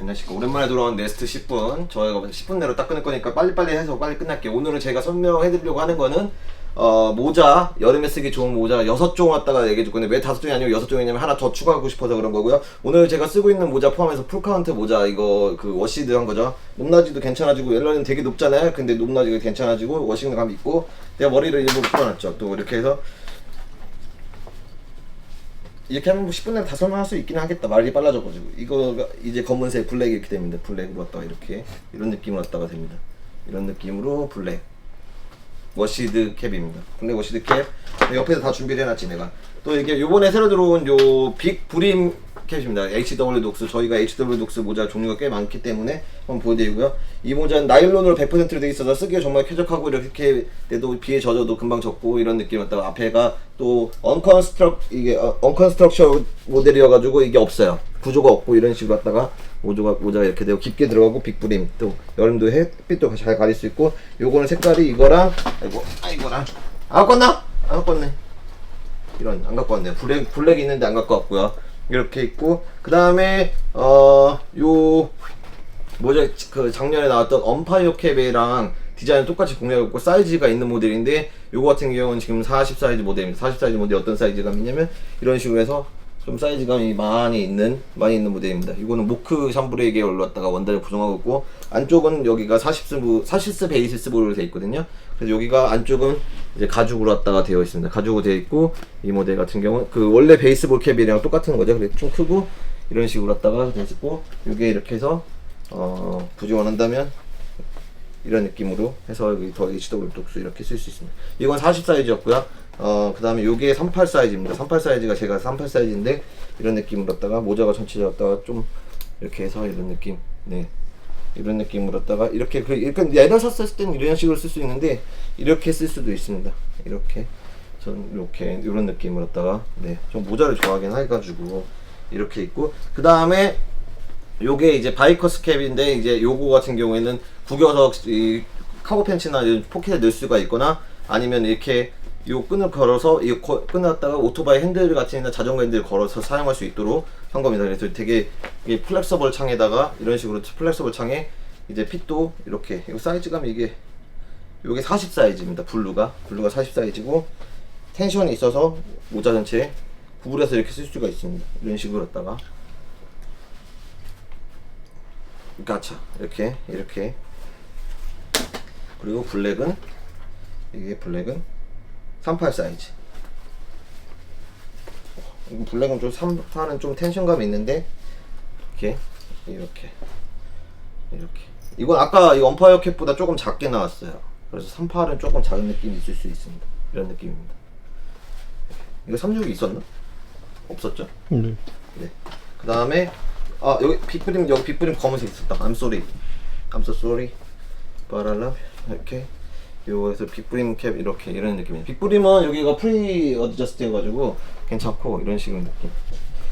안녕하십니까 오랜만에 돌아온 네스트 10분. 저희가 10분 내로 딱 끊을 거니까 빨리빨리 해서 빨리 끝날게요. 오늘은 제가 설명해드리려고 하는 거는 어, 모자. 여름에 쓰기 좋은 모자. 6종 왔다가 얘기해 줄 건데 왜 5종이 아니고 6종이냐면 하나 더 추가하고 싶어서 그런 거고요. 오늘 제가 쓰고 있는 모자 포함해서 풀카운트 모자. 이거 그 워시드 한 거죠. 높낮이도 괜찮아지고 옐러는 되게 높잖아요. 근데 높낮이가 괜찮아지고 워싱감 있고 내가 머리를 일부러 풀어놨죠. 또 이렇게 해서 이렇게 하면 뭐 10분 내로 다 설명할 수 있긴 하겠다. 말이 빨라져가지고. 이거가 이제 검은색 블랙 이렇게 됩니다. 블랙으로 왔다가 이렇게. 이런 느낌으로 왔다가 됩니다. 이런 느낌으로 블랙. 워시드 캡입니다. 블랙 워시드 캡. 옆에서 다 준비를 해놨지 내가. 또 이게 요번에 새로 들어온 요 빅 브림 캡입니다. HW 독스. 저희가 HW 독스 모자 종류가 꽤 많기 때문에 한번 보여드리고요. 이 모자는 나일론으로 100%로 되어 있어서 쓰기에 정말 쾌적하고 이렇게 때도 비에 젖어도 금방 젖고 이런 느낌이었다가 앞에가 또 언컨스트럭 이게 어, 언컨스트럭션 모델이어가지고 이게 없어요. 구조가 없고 이런 식으로 왔다가 모자가 모자가 이렇게 되고 깊게 들어가고 빅브림 또 여름도 햇빛도 잘 가릴 수 있고 요거는 색깔이 이거랑 아이고 아 이거랑 안 갖고 왔나? 안 갖고 왔네. 이런 안 갖고 왔네요. 블랙 블랙 있는데 안 갖고 왔고요. 이렇게 있고 그 다음에 어 요 모자 그 작년에 나왔던 언파이어 캡이랑 디자인 똑같이 공략했고 사이즈가 있는 모델인데 요거 같은 경우는 지금 40 사이즈 모델입니다. 40 사이즈 모델 어떤 사이즈감이냐면 이런 식으로 해서 좀 사이즈감이 많이 있는 많이 있는 모델입니다. 이거는 모크 샴브레 계열로 왔다가 원단을 구성하고 있고 안쪽은 여기가 40스 40스 베이시스 볼로 되어 있거든요. 그래서 여기가 안쪽은 이제 가죽으로 왔다가 되어 있습니다. 가죽으로 되어 있고 이 모델 같은 경우는 그 원래 베이스 볼 캡이랑 똑같은 거죠. 그래서 좀 크고 이런 식으로 왔다가 되어 있고 이게 이렇게 해서 어 굳이 원한다면 이런 느낌으로 해서 여기 더 HW 독수 이렇게 쓸 수 있습니다. 이건 40 사이즈였고요. 어, 그 다음에 요게 38 사이즈입니다. 38 사이즈가 제가 38 사이즈인데 이런 느낌으로 갖다가 모자가 전체적으로 갖다가 좀 이렇게 해서 이런 느낌. 네. 이런 느낌으로 갖다가 이렇게 그 이렇게 내려 섰을 때는 이런 식으로 쓸 수 있는데 이렇게 쓸 수도 있습니다. 이렇게 전 이렇게 이런 느낌으로 갖다가 네. 좀 모자를 좋아하긴 해 가지고 이렇게 있고 그 다음에 요게 이제 바이커스 캡인데 이제 요거 같은 경우에는 구겨서 이 카고 팬츠나 포켓에 넣을 수가 있거나 아니면 이렇게 요 끈을 걸어서 이 갖다가 오토바이 핸들 같은 자전거 핸들 걸어서 사용할 수 있도록 한 겁니다. 그래서 되게 이게 플렉서블 창에다가 이런 식으로 플렉서블 창에 이제 핏도 이렇게 이 사이즈감이 이게 요게 40 사이즈입니다. 블루가 블루가 40 사이즈고 텐션이 있어서 모자 전체에 구부려서 이렇게 쓸 수가 있습니다. 이런 식으로 갖다가 가차 이렇게 이렇게 그리고 블랙은 이게 블랙은 38 사이즈 이거 블랙은 좀 38은 좀 텐션감이 있는데 이렇게 이렇게 이렇게 이건 아까 이 언파이어 캡보다 조금 작게 나왔어요 그래서 38은 조금 작은 느낌이 있을 수 있습니다 이런 느낌입니다 이거 36이 있었나? 없었죠? 네. 네. 그 다음에 아 여기 빗브림 여기 빗브림 검은색 있었다. I'm sorry. I'm so sorry. But I love. 이렇게 요에서 빗브림 캡 이렇게 이런 느낌이에요. 빗브림은 여기가 프리 어드저스트 해가지고 괜찮고 이런 식의 느낌.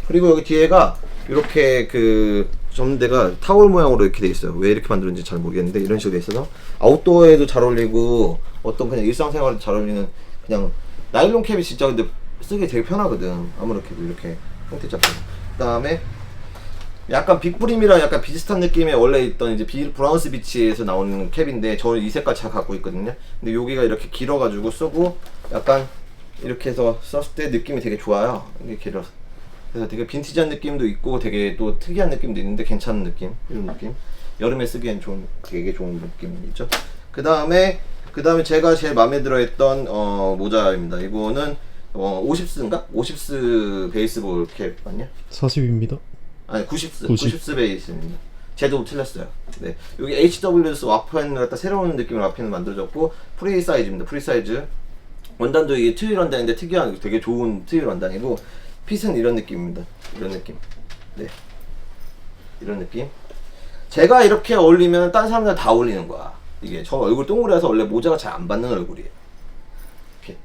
그리고 여기 뒤에가 이렇게 그 점대가 타월 모양으로 이렇게 돼 있어요. 왜 이렇게 만들었는지 잘 모르겠는데 이런 식으로 돼 있어서 아웃도어에도 잘 어울리고 어떤 그냥 일상생활에도 잘 어울리는 그냥 나일론 캡이 진짜 근데 쓰기 되게 편하거든. 아무렇게도 이렇게 형태 잡고. 그다음에 약간 빅브림이랑 약간 비슷한 느낌의 원래 있던 이제 비, 브라운스 비치에서 나오는 캡인데 저는 이 색깔 잘 갖고 있거든요. 근데 여기가 이렇게 길어가지고 쓰고 약간 이렇게 해서 썼을 때 느낌이 되게 좋아요. 이게 길어서. 그래서 되게 빈티지한 느낌도 있고 되게 또 특이한 느낌도 있는데 괜찮은 느낌 이런 느낌. 여름에 쓰기엔 좋은 되게 좋은 느낌이죠. 그 다음에 그 다음에 제가 제일 마음에 들어 했던 어, 모자입니다. 이거는 어, 50스인가? 50스 베이스볼 캡 맞냐? 40입니다. 아니 90스 90. 90스 베이스입니다. 제도 틀렸어요. 네 여기 HWS 와펜을 갖다 새로운 느낌의 와펜을 만들어졌고 프리 사이즈입니다. 프리 사이즈 원단도 이게 트윌 원단인데 특이한 되게 좋은 트윌 원단이고 핏은 이런 느낌입니다. 이런 느낌. 네 이런 느낌. 제가 이렇게 어울리면 다른 사람들 다 어울리는 거야. 이게 저 얼굴 동그래서 원래 모자가 잘 안 받는 얼굴이에요. 이렇게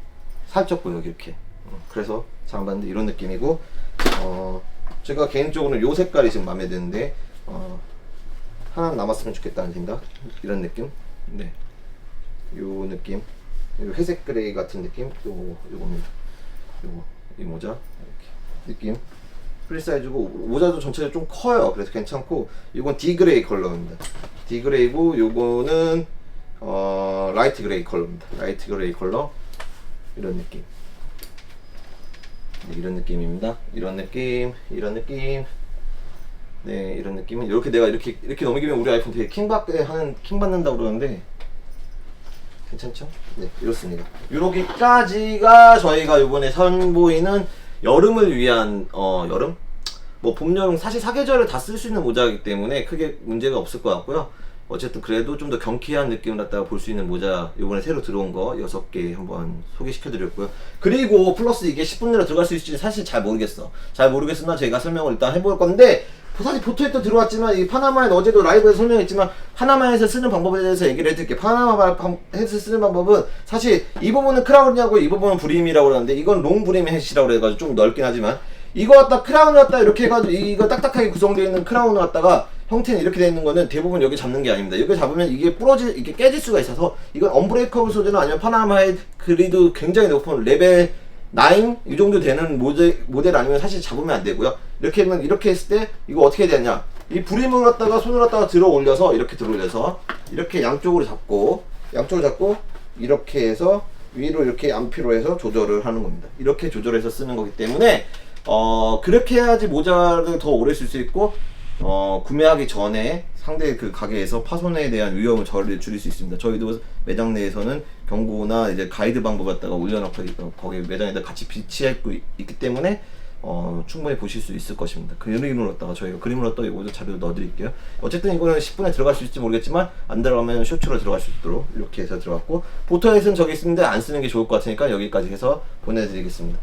살짝 보여 이렇게. 어, 그래서 잘안 받는데 이런 느낌이고 어 제가 개인적으로는 요 색깔이 지금 마음에 드는데 어 하나 남았으면 좋겠다는 생각? 이런 느낌? 네. 요 느낌? 요 회색 그레이 같은 느낌? 요 요겁니다. 요거 이 모자? 이렇게. 느낌? 프리 사이즈고 모자도 전체적으로 좀 커요. 그래서 괜찮고 이건 디그레이 컬러입니다. 디그레이고 요거는 어 라이트 그레이 컬러입니다. 라이트 그레이 컬러? 이런 느낌. 네, 이런 느낌입니다. 이런 느낌, 이런 느낌. 네, 이런 느낌은 이렇게 내가 이렇게 이렇게 넘기면 우리 아이폰 되게 킹 받게 하는 킹 받는다고 그러는데 괜찮죠? 네, 이렇습니다. 이렇게까지가 저희가 이번에 선보이는 여름을 위한 어 여름 뭐 봄, 여름 사실 사계절을 다 쓸 수 있는 모자이기 때문에 크게 문제가 없을 것 같고요. 어쨌든 그래도 좀 더 경쾌한 느낌을 갖다가 볼수 있는 모자 이번에 새로 들어온 거 6개 한번 소개시켜 드렸고요. 그리고 플러스 이게 10분 내로 들어갈 수 있을지 사실 잘 모르겠어. 잘 모르겠으나 제가 설명을 일단 해볼 건데 사실 포토에 또 들어왔지만 이 파나마엔 어제도 라이브에서 설명했지만 파나마에서 쓰는 방법에 대해서 얘기를 해드릴게요. 파나마에서 쓰는 방법은 사실 이 부분은 크라운이하고 이 부분은 브림이라고 그러는데 이건 롱 브림 햇이라고 그래가지고 좀 넓긴 하지만 이거 갖다 크라운을 갖다 이렇게 해가지고 이거 딱딱하게 구성되어 있는 크라운을 갖다가 형태는 이렇게 되어 있는 거는 대부분 여기 잡는 게 아닙니다. 여기 잡으면 이게 부러질, 이게 깨질 수가 있어서 이건 언브레이커블 소재나 아니면 파나마의 그리도 굉장히 높은 레벨 9? 이 정도 되는 모델, 모델 아니면 사실 잡으면 안 되고요. 이렇게 하면 이렇게 했을 때 이거 어떻게 되냐. 이 브림을 갖다가 손을 갖다가 들어 올려서 이렇게 들어 올려서 이렇게 양쪽으로 잡고 양쪽으로 잡고 이렇게 해서 위로 이렇게 안피로 해서 조절을 하는 겁니다. 이렇게 조절해서 쓰는 거기 때문에 어 그렇게 해야지 모자를 더 오래 쓸 수 있고 어 구매하기 전에 상대 그 가게에서 파손에 대한 위험을 절 줄일 수 있습니다. 저희도 매장 내에서는 경고나 이제 가이드 방법 갖다가 올려놓고 있- 거기 매장에다 같이 비치하고 있- 있기 때문에 어, 충분히 보실 수 있을 것입니다. 그림을 넣었다가 저희가 그림을 넣었다가 이거 자료 넣어드릴게요. 어쨌든 이거는 10분에 들어갈 수 있을지 모르겠지만 안 들어가면 쇼츠로 들어갈 수 있도록 이렇게 해서 들어갔고 포토에서는 저기 있는데 안 쓰는 게 좋을 것 같으니까 여기까지 해서 보내드리겠습니다.